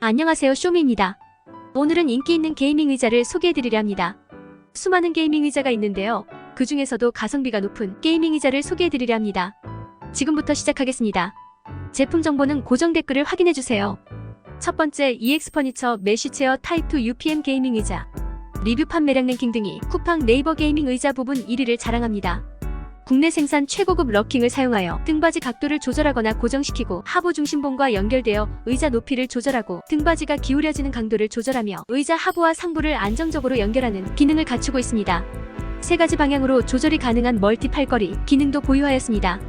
안녕하세요 쇼미입니다. 오늘은 인기 있는 게이밍 의자를 소개해드리려 합니다. 수많은 게이밍 의자가 있는데요. 그 중에서도 가성비가 높은 게이밍 의자를 소개해드리려 합니다. 지금부터 시작하겠습니다. 제품 정보는 고정 댓글을 확인해주세요. 첫 번째 EX 퍼니처 메쉬체어 타입2 UPM 게이밍 의자. 리뷰 판매량 랭킹 등이 쿠팡 네이버 게이밍 의자 부분 1위를 자랑합니다. 국내 생산 최고급 럭킹을 사용하여 등받이 각도를 조절하거나 고정시키고 하부 중심봉과 연결되어 의자 높이를 조절하고 등받이가 기울여지는 강도를 조절하며 의자 하부와 상부를 안정적으로 연결하는 기능을 갖추고 있습니다. 세 가지 방향으로 조절이 가능한 멀티 팔걸이 기능도 보유하였습니다.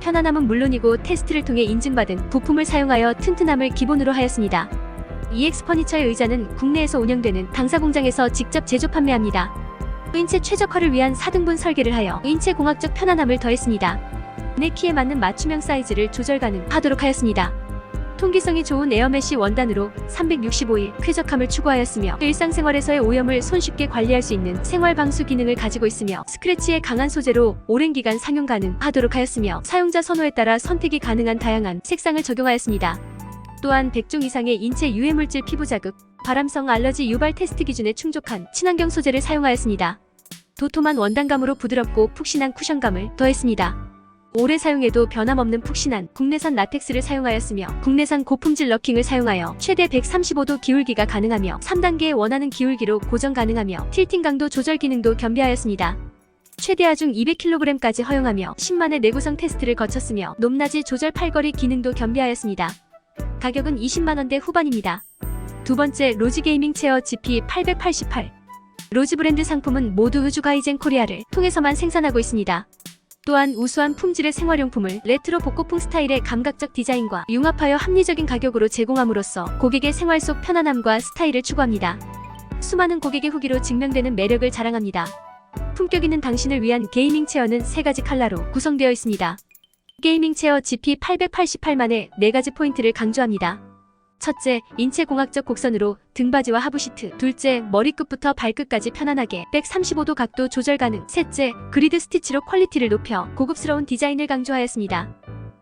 편안함은 물론이고 테스트를 통해 인증받은 부품을 사용하여 튼튼함을 기본으로 하였습니다. EX 퍼니처의 의자는 국내에서 운영되는 당사 공장에서 직접 제조 판매합니다. 인체 최적화를 위한 4등분 설계를 하여 인체 공학적 편안함을 더했습니다. 내 키에 맞는 맞춤형 사이즈를 조절 가능하도록 하였습니다. 통기성이 좋은 에어메쉬 원단으로 365일 쾌적함을 추구하였으며 일상생활에서의 오염을 손쉽게 관리할 수 있는 생활 방수 기능을 가지고 있으며 스크래치에 강한 소재로 오랜 기간 상용 가능하도록 하였으며 사용자 선호에 따라 선택이 가능한 다양한 색상을 적용하였습니다. 또한 100종 이상의 인체 유해 물질 피부 자극, 바람성 알러지 유발 테스트 기준에 충족한 친환경 소재를 사용하였습니다. 도톰한 원단감으로 부드럽고 푹신한 쿠션감을 더했습니다. 오래 사용해도 변함없는 푹신한 국내산 라텍스를 사용하였으며 국내산 고품질 럭킹을 사용하여 최대 135도 기울기가 가능하며 3단계의 원하는 기울기로 고정 가능하며 틸팅 강도 조절 기능도 겸비하였습니다. 최대 하중 200kg까지 허용하며 10만의 내구성 테스트를 거쳤으며 높낮이 조절 팔걸이 기능도 겸비하였습니다. 가격은 20만원대 후반입니다. 두 번째 로지 게이밍 체어 GP888 로지 브랜드 상품은 모두 우주 가이젠 코리아를 통해서만 생산하고 있습니다. 또한 우수한 품질의 생활용품을 레트로 복고풍 스타일의 감각적 디자인과 융합하여 합리적인 가격으로 제공함으로써 고객의 생활 속 편안함과 스타일을 추구합니다. 수많은 고객의 후기로 증명되는 매력을 자랑합니다. 품격 있는 당신을 위한 게이밍 체어는 세 가지 컬러로 구성되어 있습니다. 게이밍 체어 GP888만의 네 가지 포인트를 강조합니다. 첫째, 인체 공학적 곡선으로 등받이와 하부 시트. 둘째, 머리끝부터 발끝까지 편안하게 135도 각도 조절 가능. 셋째, 그리드 스티치로 퀄리티를 높여 고급스러운 디자인을 강조하였습니다.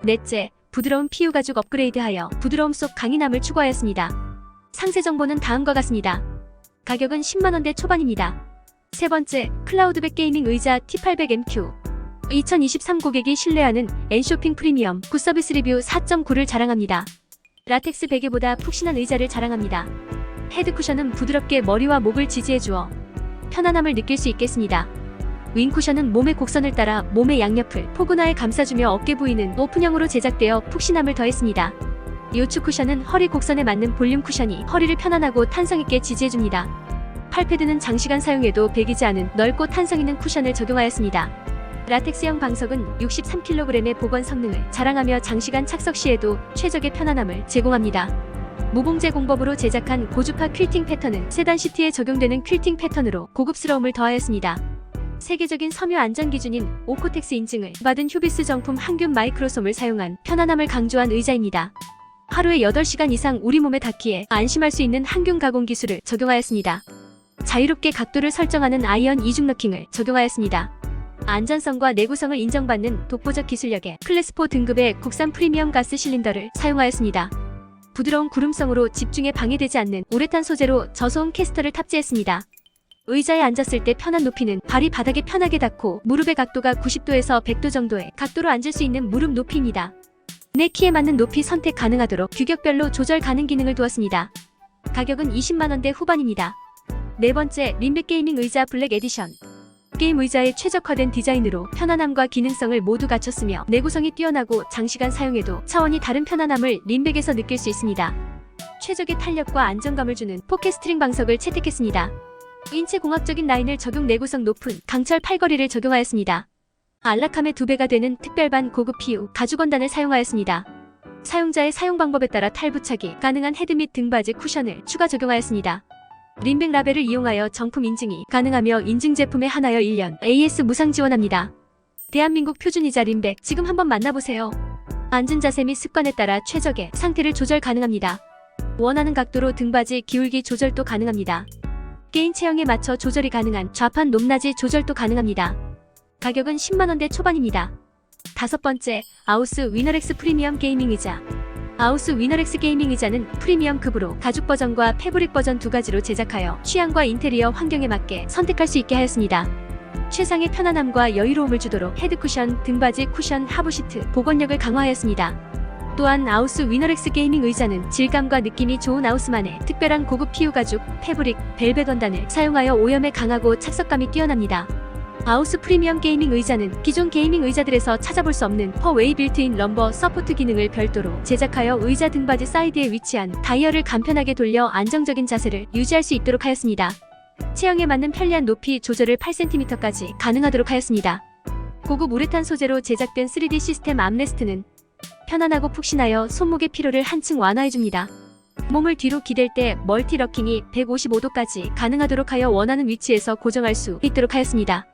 넷째, 부드러운 PU 가죽 업그레이드하여 부드러움 속 강인함을 추구하였습니다. 상세 정보는 다음과 같습니다. 가격은 10만원대 초반입니다. 세 번째, 클라우드백 게이밍 의자 T800MQ. 2023 고객이 신뢰하는 엔쇼핑 프리미엄 굿서비스 리뷰 4.9를 자랑합니다. 라텍스 베개보다 푹신한 의자를 자랑합니다. 헤드 쿠션은 부드럽게 머리와 목을 지지해 주어 편안함을 느낄 수 있겠습니다. 윙 쿠션은 몸의 곡선을 따라 몸의 양옆을 포근하게 감싸주며 어깨 부위는 오픈형으로 제작되어 푹신함을 더했습니다. 요추 쿠션은 허리 곡선에 맞는 볼륨 쿠션이 허리를 편안하고 탄성 있게 지지해 줍니다. 팔패드는 장시간 사용해도 배기지 않은 넓고 탄성 있는 쿠션을 적용하였습니다. 라텍스형 방석은 63kg의 보건 성능을 자랑하며 장시간 착석 시에도 최적의 편안함을 제공합니다. 무봉제 공법으로 제작한 고주파 퀼팅 패턴은 세단 시트에 적용되는 퀼팅 패턴으로 고급스러움을 더하였습니다. 세계적인 섬유 안전 기준인 오코텍스 인증을 받은 휴비스 정품 항균 마이크로솜을 사용한 편안함을 강조한 의자입니다. 하루에 8시간 이상 우리 몸에 닿기에 안심할 수 있는 항균 가공 기술을 적용하였습니다. 자유롭게 각도를 설정하는 아이언 이중 너킹을 적용하였습니다. 안전성과 내구성을 인정받는 독보적 기술력의 클래스4 등급의 국산 프리미엄 가스 실린더를 사용하였습니다. 부드러운 구름성으로 집중에 방해되지 않는 우레탄 소재로 저소음 캐스터를 탑재했습니다. 의자에 앉았을 때 편한 높이는 발이 바닥에 편하게 닿고 무릎의 각도가 90도에서 100도 정도의 각도로 앉을 수 있는 무릎 높이입니다. 내 키에 맞는 높이 선택 가능하도록 규격별로 조절 가능 기능을 두었습니다. 가격은 20만원대 후반입니다. 네 번째, 림백 게이밍 의자 블랙 에디션. 게임 의자의 최적화된 디자인으로 편안함과 기능성을 모두 갖췄으며 내구성이 뛰어나고 장시간 사용해도 차원이 다른 편안함을 림백에서 느낄 수 있습니다. 최적의 탄력과 안정감을 주는 포켓 스트링 방석을 채택했습니다. 인체 공학적인 라인을 적용 내구성 높은 강철 팔걸이를 적용하였습니다. 안락함의 두 배가 되는 특별반 고급 PU 가죽 원단을 사용하였습니다. 사용자의 사용 방법에 따라 탈부착이 가능한 헤드 및 등받이 쿠션을 추가 적용하였습니다. 림백 라벨을 이용하여 정품 인증이 가능하며 인증 제품에 한하여 1년 AS 무상 지원합니다. 대한민국 표준이자 림백 지금 한번 만나보세요. 앉은 자세 및 습관에 따라 최적의 상태를 조절 가능합니다. 원하는 각도로 등받이 기울기 조절도 가능합니다. 게임 체형에 맞춰 조절이 가능한 좌판 높낮이 조절도 가능합니다. 가격은 10만원대 초반입니다. 다섯 번째, 아우스 위너렉스 프리미엄 게이밍 의자. 아우스 위너렉스 게이밍 의자는 프리미엄급으로 가죽 버전과 패브릭 버전 두 가지로 제작하여 취향과 인테리어 환경에 맞게 선택할 수 있게 하였습니다. 최상의 편안함과 여유로움을 주도록 헤드 쿠션, 등받이 쿠션, 하부 시트, 보건력을 강화하였습니다. 또한 아우스 위너렉스 게이밍 의자는 질감과 느낌이 좋은 아우스만의 특별한 고급 피우 가죽, 패브릭, 벨벳 원단을 사용하여 오염에 강하고 착석감이 뛰어납니다. 아우스 프리미엄 게이밍 의자는 기존 게이밍 의자들에서 찾아볼 수 없는 퍼웨이 빌트인 럼버 서포트 기능을 별도로 제작하여 의자 등받이 사이드에 위치한 다이얼을 간편하게 돌려 안정적인 자세를 유지할 수 있도록 하였습니다. 체형에 맞는 편리한 높이 조절을 8cm까지 가능하도록 하였습니다. 고급 우레탄 소재로 제작된 3D 시스템 암레스트는 편안하고 푹신하여 손목의 피로를 한층 완화해줍니다. 몸을 뒤로 기댈 때 멀티 럭킹이 155도까지 가능하도록 하여 원하는 위치에서 고정할 수 있도록 하였습니다.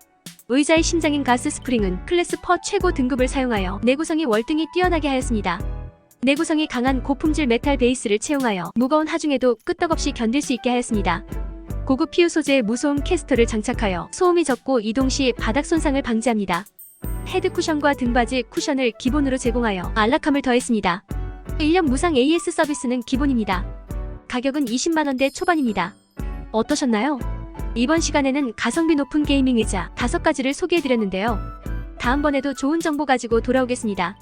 의자의 심장인 가스 스프링은 클래스 퍼 최고 등급을 사용하여 내구성이 월등히 뛰어나게 하였습니다. 내구성이 강한 고품질 메탈 베이스를 채용하여 무거운 하중에도 끄떡없이 견딜 수 있게 하였습니다. 고급 피우 소재의 무소음 캐스터를 장착하여 소음이 적고 이동 시 바닥 손상을 방지합니다. 헤드 쿠션과 등받이 쿠션을 기본으로 제공하여 안락함을 더했습니다. 1년 무상 AS 서비스는 기본입니다. 가격은 20만원대 초반입니다. 어떠셨나요? 이번 시간에는 가성비 높은 게이밍 의자 5가지를 소개해드렸는데요. 다음번에도 좋은 정보 가지고 돌아오겠습니다.